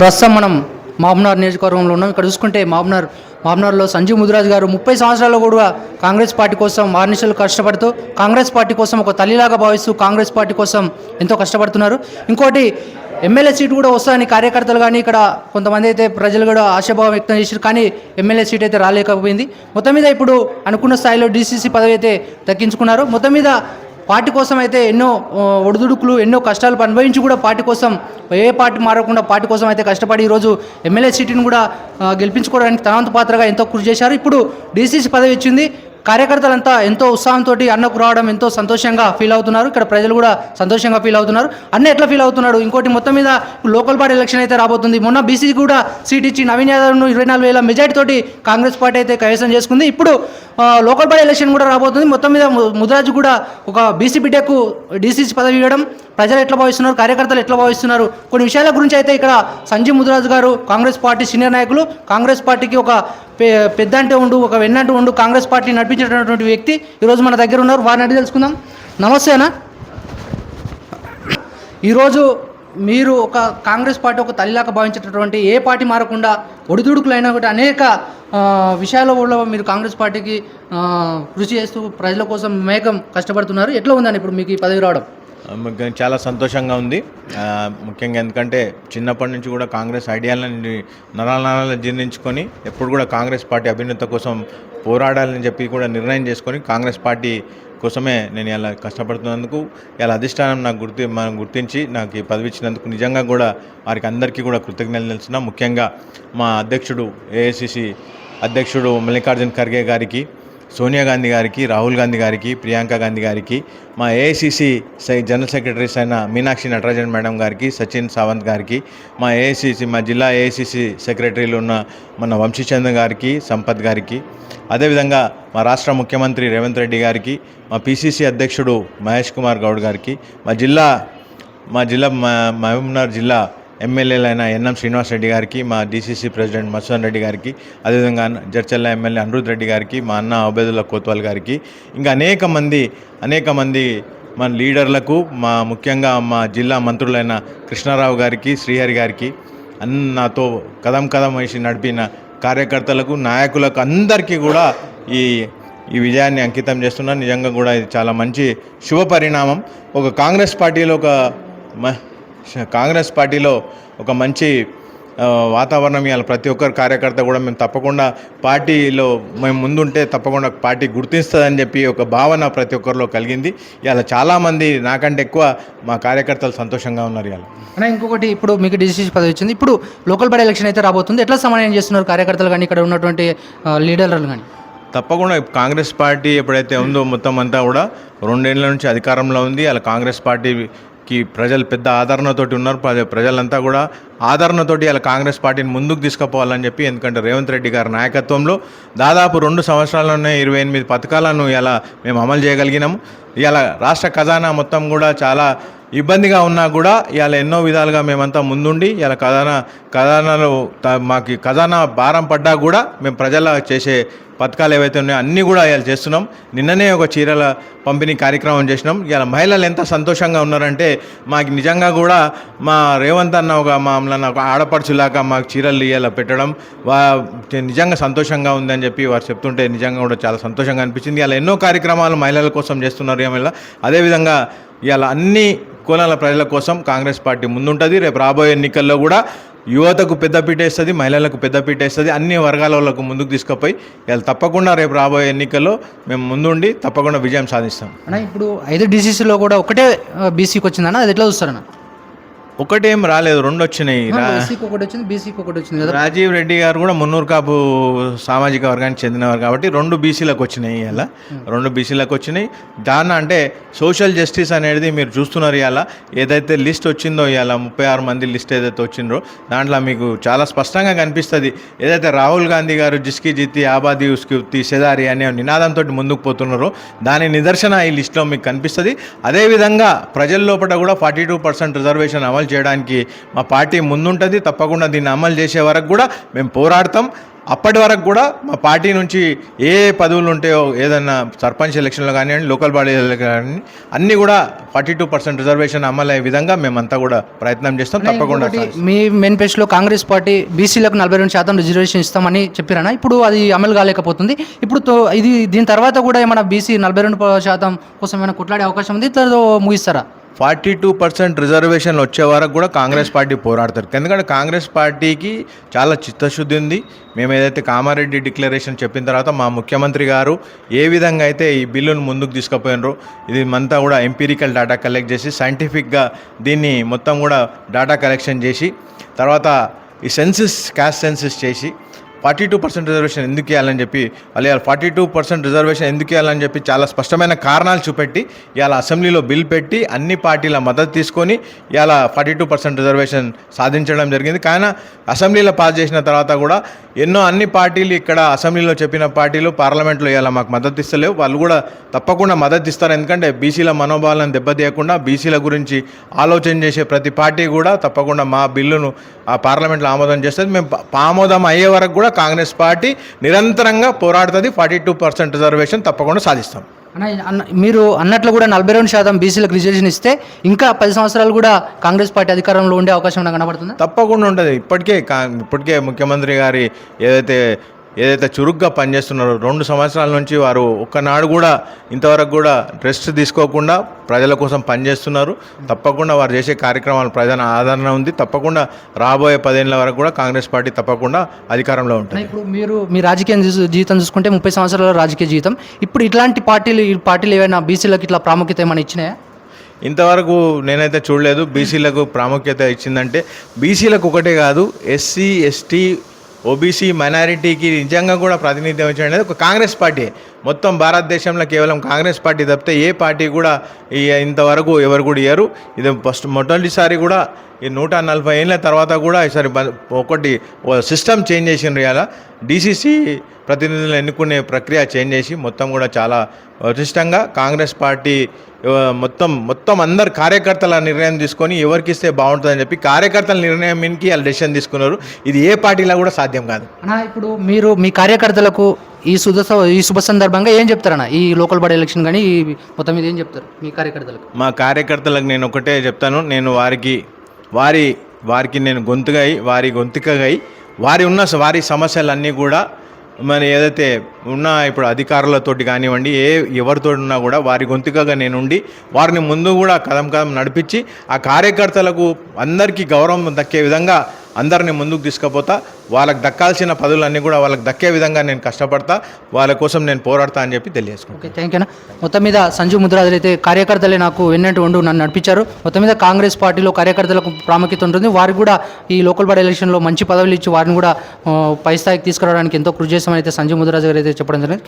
ప్రస్తుతం మనం మామ్నార్ నియోజకవర్గంలో ఉన్నాం. ఇక్కడ చూసుకుంటే మామ్నార్ మామ్నార్లో సంజీవ్ ముదిరాజ్ గారు ముప్పై సంవత్సరాలు కూడా కాంగ్రెస్ పార్టీ కోసం వార్నిషలు కష్టపడుతూ కాంగ్రెస్ పార్టీ కోసం ఒక తల్లిలాగా భావిస్తూ కాంగ్రెస్ పార్టీ కోసం ఎంతో కష్టపడుతున్నారు. ఇంకోటి ఎమ్మెల్యే సీటు కూడా వస్తుందని కార్యకర్తలు కానీ ఇక్కడ కొంతమంది అయితే ప్రజలు కూడా ఆశాభావం వ్యక్తం చేశారు. కానీ ఎమ్మెల్యే సీట్ అయితే రాలేకపోయింది. మొత్తం మీద ఇప్పుడు అనుకున్న స్థాయిలో డీసీసీ పదవి అయితే దక్కించుకున్నారు. మొత్తం మీద పార్టీ కోసం అయితే ఎన్నో ఒడిదుడుకులు ఎన్నో కష్టాలు అనుభవించి కూడా పార్టీ కోసం ఏ పార్టీ మారకుండా పార్టీ కోసం అయితే కష్టపడి ఈరోజు ఎమ్మెల్యే సీటును కూడా గెలిపించుకోవడానికి తనంత పాత్రగా ఎంతో కృషి చేశారు. ఇప్పుడు డీసీసీ పదవి ఇచ్చింది. కార్యకర్తలంతా ఎంతో ఉత్సాహంతో అన్నకు రావడం ఎంతో సంతోషంగా ఫీల్ అవుతున్నారు. ఇక్కడ ప్రజలు కూడా సంతోషంగా ఫీల్ అవుతున్నారు. అన్న ఎట్లా ఫీల్ అవుతున్నాడు? ఇంకోటి మొత్తం మీద లోకల్ పార్టీ ఎలక్షన్ అయితే రాబోతుంది. మొన్న బీసీ కూడా సీట్ ఇచ్చి నవీన్ యాదవ్ను ఇరవై నాలుగు వేల మెజార్టీ తోటి కాంగ్రెస్ పార్టీ అయితే కైవసం చేసుకుంది. ఇప్పుడు లోకల్ పార్టీ ఎలక్షన్ కూడా రాబోతుంది. మొత్తం మీద ము- ముదిరాజు కూడా ఒక బీసీ బిడ్డకు డీసీసీ పదవి ఇవ్వడం ప్రజలు ఎట్లా భావిస్తున్నారు కార్యకర్తలు ఎట్లా భావిస్తున్నారు? కొన్ని విషయాల గురించి అయితే ఇక్కడ సంజీవ్ ముదిరాజు గారు కాంగ్రెస్ పార్టీ సీనియర్ నాయకులు కాంగ్రెస్ పార్టీకి ఒక పెద్ద అంటే ఉండు ఒక వెన్నంటూ ఉండు కాంగ్రెస్ పార్టీ నడిపించేటటువంటి వ్యక్తి ఈరోజు మన దగ్గర ఉన్నారు. వారిని అడిగి తెలుసుకుందాం. నమస్తే ఈరోజు మీరు ఒక కాంగ్రెస్ పార్టీ ఒక తల్లిలాగా భావించేటటువంటి ఏ పార్టీ మారకుండా ఒడిదుడుకులైనా కూడా అనేక విషయాల విషయాల్లో కూడా మీరు కాంగ్రెస్ పార్టీకి కృషి చేస్తూ ప్రజల కోసం మేకం కష్టపడుతున్నారు. ఎట్లా ఉందని ఇప్పుడు మీకు ఈ పదవి రావడం? చాలా సంతోషంగా ఉంది. ముఖ్యంగా ఎందుకంటే చిన్నప్పటి నుంచి కూడా కాంగ్రెస్ ఐడియాలని నరాల నరాలు జీర్ణించుకొని ఎప్పుడు కూడా కాంగ్రెస్ పార్టీ అభ్యున్నత కోసం పోరాడాలని చెప్పి కూడా నిర్ణయం చేసుకొని కాంగ్రెస్ పార్టీ కోసమే నేను ఇలా కష్టపడుతున్నందుకు ఇలా అధిష్టానం నాకు గుర్తి మనం గుర్తించి నాకు ఈ పదవి ఇచ్చినందుకు నిజంగా కూడా వారికి అందరికీ కూడా కృతజ్ఞతలు నిలిచిన ముఖ్యంగా మా అధ్యక్షుడు ఏఐసిసి అధ్యక్షుడు మల్లికార్జున్ ఖర్గే గారికి సోనియా గాంధీ గారికి రాహుల్ గాంధీ గారికి ప్రియాంక గాంధీ గారికి మా ఏఐసిసి జనరల్ సెక్రటరీస్ అయిన మీనాక్షి నటరాజన్ మేడం గారికి సచిన్ సావంత్ గారికి మా ఏఐసిసి మా జిల్లా ఏఐసిసి సెక్రటరీలు ఉన్న మన వంశీచంద్ గారికి సంపత్ గారికి అదేవిధంగా మా రాష్ట్ర ముఖ్యమంత్రి రేవంత్ రెడ్డి గారికి మా పిసిసి అధ్యక్షుడు మహేష్ కుమార్ గౌడ్ గారికి మా జిల్లా మా జిల్లా మహబూబ్నగర్ జిల్లా ఎమ్మెల్యేలైన ఎన్ఎం శ్రీనివాస్ రెడ్డి గారికి మా డీసీసీ ప్రెసిడెంట్ మత్స్వన్ రెడ్డి గారికి అదేవిధంగా జడ్చల్ల ఎమ్మెల్యే అనిరుద్ రెడ్డి గారికి మా అన్న అబేదుల్లా కోత్వాల్ గారికి ఇంకా అనేక మంది అనేక మంది మన లీడర్లకు మా ముఖ్యంగా మా జిల్లా మంత్రులైన కృష్ణారావు గారికి శ్రీహరి గారికి అన్న నాతో కదం కదం వేసి నడిపిన కార్యకర్తలకు నాయకులకు అందరికీ కూడా ఈ ఈ విజయాన్ని అంకితం చేస్తున్నాను నిజంగా కూడా ఇది చాలా మంచి శుభ పరిణామం ఒక కాంగ్రెస్ పార్టీలో ఒక మ- కాంగ్రెస్ పార్టీలో ఒక మంచి వాతావరణం ఇవాళ ప్రతి ఒక్కరు కార్యకర్త కూడా మేము తప్పకుండా పార్టీలో మేము ముందుంటే తప్పకుండా పార్టీ గుర్తిస్తుందని చెప్పి ఒక భావన ప్రతి ఒక్కరిలో కలిగింది. ఇవాళ చాలామంది నాకంటే ఎక్కువ మా కార్యకర్తలు సంతోషంగా ఉన్నారు ఇవాళ అన్న ఇంకొకటి ఇప్పుడు మీకు డీసీసీ పదవి వచ్చింది. ఇప్పుడు లోకల్ బాడీ ఎలక్షన్ అయితే రాబోతుంది. ఎట్లా సమన్వయం చేస్తున్నారు కార్యకర్తలు కానీ ఇక్కడ ఉన్నటువంటి లీడర్లు కానీ? తప్పకుండా కాంగ్రెస్ పార్టీ ఎప్పుడైతే ఉందో మొత్తం అంతా కూడా రెండేళ్ళ నుంచి అధికారంలో ఉంది. అలా కాంగ్రెస్ కి ప్రజలు పెద్ద ఆదరణతోటి ఉన్నారు. ప్రజలంతా కూడా ఆదరణతోటి అలా కాంగ్రెస్ పార్టీని ముందుకు తీసుకుపోవాలని చెప్పి ఎందుకంటే రేవంత్ రెడ్డి గారి నాయకత్వంలో దాదాపు రెండు సంవత్సరాల్లోనే ఇరవై ఎనిమిది పథకాలను ఇలా మేము అమలు చేయగలిగినాము. ఇలా రాష్ట్ర ఖజానా మొత్తం కూడా చాలా ఇబ్బందిగా ఉన్నా కూడా ఇవాళ ఎన్నో విధాలుగా మేమంతా ముందుండి ఇలా ఖజానా ఖజానాలో మాకు ఖజానా భారం పడ్డా కూడా మేము ప్రజల చేసే పథకాలు ఏవైతే ఉన్నాయో అన్నీ కూడా ఇవాళ చేస్తున్నాం. నిన్ననే ఒక చీరల పంపిణీ కార్యక్రమం చేసినాం. ఇవాళ మహిళలు ఎంత సంతోషంగా ఉన్నారంటే మాకు నిజంగా కూడా మా రేవంత్ అన్న ఒక మమ్మల్ని ఒక ఆడపడుచులాగా మాకు చీరలు ఇవాళ పెట్టడం వా నిజంగా సంతోషంగా ఉందని చెప్పి వారు చెప్తుంటే నిజంగా కూడా చాలా సంతోషంగా అనిపించింది. ఇలా ఎన్నో కార్యక్రమాలు మహిళల కోసం చేస్తున్నారు ఏమైనా అదేవిధంగా ఇవాళ అన్ని కులాల ప్రజల కోసం కాంగ్రెస్ పార్టీ ముందుంటుంది. రేపు రాబోయే ఎన్నికల్లో కూడా యువతకు పెద్దపీట వేస్తుంది మహిళలకు పెద్దపీట వేస్తుంది అన్ని వర్గాల వాళ్ళకు ముందుకు తీసుకుపోయి ఇలా తప్పకుండా రేపు రాబోయే ఎన్నికల్లో మేము ముందుండి తప్పకుండా విజయం సాధిస్తాం. అన్న ఇప్పుడు ఐదు డిసీస్లో కూడా ఒకటే బీసీకి వచ్చిందన్న? అది ఎట్లా చూస్తారన్న? ఒకటేం రాలేదు రెండు వచ్చినాయి ఎస్సీకి ఒకటి వచ్చింది బీసీకి ఒకటి వచ్చింది కదా. రాజీవ్ రెడ్డి గారు కూడా మున్నూరు కాపు సామాజిక వర్గానికి చెందినవారు కాబట్టి రెండు బీసీలకు వచ్చినాయి ఇలా రెండు బీసీలకు వచ్చినాయి. దాన్ని అంటే సోషల్ జస్టిస్ అనేది మీరు చూస్తున్నారు ఇవాళ ఏదైతే లిస్ట్ వచ్చిందో ఇవాళ ముప్పై ఆరు మంది లిస్ట్ ఏదైతే వచ్చిందో దాంట్లో మీకు చాలా స్పష్టంగా కనిపిస్తుంది. ఏదైతే రాహుల్ గాంధీ గారు జిస్కి జిత్తి ఆబాది ఉస్కి ఉత్తి సెదారి అనే నినాదంతో ముందుకు పోతున్నారో దాని నిదర్శన ఈ లిస్టులో మీకు కనిపిస్తుంది. అదేవిధంగా ప్రజల లోపల కూడా ఫార్టీ టూ పర్సెంట్ రిజర్వేషన్ అమలు చేయడానికి మా పార్టీ ముందుంటుంది తప్పకుండా దీన్ని అమలు చేసే వరకు కూడా మేము పోరాడతాం. అప్పటి వరకు కూడా మా పార్టీ నుంచి ఏ పదవులు ఉంటాయో ఏదన్నా సర్పంచ్ ఎలక్షన్లో కానివ్వండి లోకల్ బాడీ కానీ అన్నీ కూడా ఫార్టీ టూ పర్సెంట్ రిజర్వేషన్ అమలయ్యే విధంగా మేమంతా కూడా ప్రయత్నం చేస్తాం. తప్పకుండా మీ మేనిఫెస్టోలో కాంగ్రెస్ పార్టీ బీసీలకు నలభై రెండు శాతం రిజర్వేషన్ ఇస్తామని చెప్పారన్న ఇప్పుడు అది అమలు కాలేకపోతుంది. ఇప్పుడు ఇది దీని తర్వాత కూడా ఏమైనా బీసీ నలభై రెండు శాతం కోసం ఏమైనా కొట్లాడే అవకాశం ఉంది? త్వరలో ముగిస్తారా? ఫార్టీ టూ పర్సెంట్ రిజర్వేషన్లు వచ్చే వరకు కూడా కాంగ్రెస్ పార్టీ పోరాడతారు. ఎందుకంటే కాంగ్రెస్ పార్టీకి చాలా చిత్తశుద్ధి ఉంది. మేము ఏదైతే కామారెడ్డి డిక్లరేషన్ చెప్పిన తర్వాత మా ముఖ్యమంత్రి గారు ఏ విధంగా అయితే ఈ బిల్లును ముందుకు తీసుకుపోయినరో ఇది అంతా కూడా ఎంపీరికల్ డేటా కలెక్ట్ చేసి సైంటిఫిక్గా దీన్ని మొత్తం కూడా డేటా కలెక్షన్ చేసి తర్వాత ఈ సెన్సిస్ క్యాస్ట్ సెన్సిస్ చేసి ఫార్టీ టూ పర్సెంట్ రిజర్వేషన్ ఎందుకు ఇవ్వాలని చెప్పి అలాగే ఫార్టీ టూ పర్సెంట్ రిజర్వేషన్ ఎందుకు ఇవ్వాలని చెప్పి చాలా స్పష్టమైన కారణాలు చూపెట్టి ఇవాళ అసెంబ్లీలో బిల్ పెట్టి అన్ని పార్టీల మద్దతు తీసుకొని ఇవాళ ఫార్టీ టూ పర్సెంట్ రిజర్వేషన్ సాధించడం జరిగింది. కానీ అసెంబ్లీలో పాస్ చేసిన తర్వాత కూడా ఎన్నో అన్ని పార్టీలు ఇక్కడ అసెంబ్లీలో చెప్పిన పార్టీలు పార్లమెంట్లో ఇవాళ మాకు మద్దతు ఇస్తలేవు. వాళ్ళు కూడా తప్పకుండా మద్దతు ఇస్తారు. ఎందుకంటే బీసీల మనోభావాలను దెబ్బతీయకుండా బీసీల గురించి ఆలోచన చేసే ప్రతి పార్టీ కూడా తప్పకుండా మా బిల్లును ఆ పార్లమెంట్లో ఆమోదం చేస్తుంది. మేము ఆమోదం అయ్యే వరకు కూడా కాంగ్రెస్ పార్టీ నిరంతరంగా పోరాడుతుంది. ఫార్టీ టూ పర్సెంట్ రిజర్వేషన్ తప్పకుండా సాధిస్తాం. అన్న అన్న మీరు అన్నట్లు కూడా నలభై రెండు శాతం బీసీలకు రిజర్వేషన్ ఇస్తే ఇంకా పది సంవత్సరాలు కూడా కాంగ్రెస్ పార్టీ అధికారంలో ఉండే అవకాశం కనబడుతుందా? తప్పకుండా ఉంటుంది. ఇప్పటికే ఇప్పటికే ముఖ్యమంత్రి గారి ఏదైతే ఏదైతే చురుగ్గా పనిచేస్తున్నారో రెండు సంవత్సరాల నుంచి వారు ఒక్కనాడు కూడా ఇంతవరకు కూడా రెస్ట్ తీసుకోకుండా ప్రజల కోసం పనిచేస్తున్నారు. తప్పకుండా వారు చేసే కార్యక్రమాలు ప్రజల ఆదరణ ఉంది. తప్పకుండా రాబోయే పదేళ్ళ వరకు కూడా కాంగ్రెస్ పార్టీ తప్పకుండా అధికారంలో ఉంటుంది. ఇప్పుడు మీరు మీ రాజకీయ జీవితం చూసుకుంటే ముప్పై సంవత్సరాల రాజకీయ జీవితం. ఇప్పుడు ఇట్లాంటి పార్టీలు ఈ పార్టీలు ఏవైనా బీసీలకు ఇట్లా ప్రాముఖ్యత ఏమైనా ఇచ్చినాయా? ఇంతవరకు నేనైతే చూడలేదు. బీసీలకు ప్రాముఖ్యత ఇచ్చిందంటే బీసీలకు ఒకటే కాదు ఎస్సీ ఎస్టీ ఓబీసీ మైనారిటీకి నిజంగా కూడా ప్రాతినిధ్యం ఇచ్చడం అనేది ఒక కాంగ్రెస్ పార్టీ. మొత్తం భారతదేశంలో కేవలం కాంగ్రెస్ పార్టీ తప్పితే ఏ పార్టీ కూడా ఇంతవరకు ఎవరు కూడా ఇయ్యరు. ఇది ఫస్ట్ మొదటిసారి కూడా ఈ నూట నలభై ఏళ్ళ తర్వాత కూడా ఈసారి ఒకటి సిస్టమ్ చేంజ్ చేసిండ్రు ఇవాళ డీసీసీ ప్రతినిధులను ఎన్నుకునే ప్రక్రియ చేంజ్ చేసి మొత్తం కూడా చాలా వరిష్టంగా కాంగ్రెస్ పార్టీ మొత్తం మొత్తం అందరు కార్యకర్తల నిర్ణయం తీసుకొని ఎవరికి ఇస్తే బాగుంటుందని చెప్పి కార్యకర్తల నిర్ణయం మీదకి వాళ్ళు డెసిషన్ తీసుకున్నారు. ఇది ఏ పార్టీలో కూడా సాధ్యం కాదు. అన్న ఇప్పుడు మీరు మీ కార్యకర్తలకు ఈ శుభ ఈ శుభ సందర్భంగా ఏం చెప్తారన్న? ఈ లోకల్ బాడీ ఎలక్షన్ కానీ మొత్తం మీద ఏం చెప్తారు మీ కార్యకర్తలకు? మా కార్యకర్తలకు నేను ఒకటే చెప్తాను. నేను వారికి వారి వారికి నేను గొంతుగా అయి వారి గొంతుకగా వారి ఉన్న వారి సమస్యలన్నీ కూడా మరి ఏదైతే ఉన్న ఇప్పుడు అధికారులతోటి కానివ్వండి ఏ ఎవరితో ఉన్నా కూడా వారి గొంతుకగా నేను ఉండి వారిని ముందు కూడా కదం కదం నడిపించి ఆ కార్యకర్తలకు అందరికీ గౌరవం దక్కే విధంగా అందరిని ముందుకు తీసుకుపోతా. వాళ్ళకి దక్కాల్సిన పదవులన్నీ కూడా వాళ్ళకి దక్కే విధంగా నేను కష్టపడతా. వాళ్ళ కోసం నేను పోరాడతా అని చెప్పి తెలియజేసుకుంటాను ఓకే థ్యాంక్ యూ మొత్తం మీద సంజు ముద్రాజులు అయితే కార్యకర్తలే నాకు వెన్నట్టు ఉండు నన్ను నడిపించారు. మొత్తం మీద కాంగ్రెస్ పార్టీలో కార్యకర్తలకు ప్రాముఖ్యత ఉంటుంది. వారికి కూడా ఈ లోకల్ బాడీ ఎలక్షన్లో మంచి పదవులు ఇచ్చి వారిని కూడా పై స్థాయికి తీసుకురావడానికి ఎంతో కృషి చేస్తామని అయితే సంజు ముద్రాజు గారు అయితే చెప్పడం జరిగింది.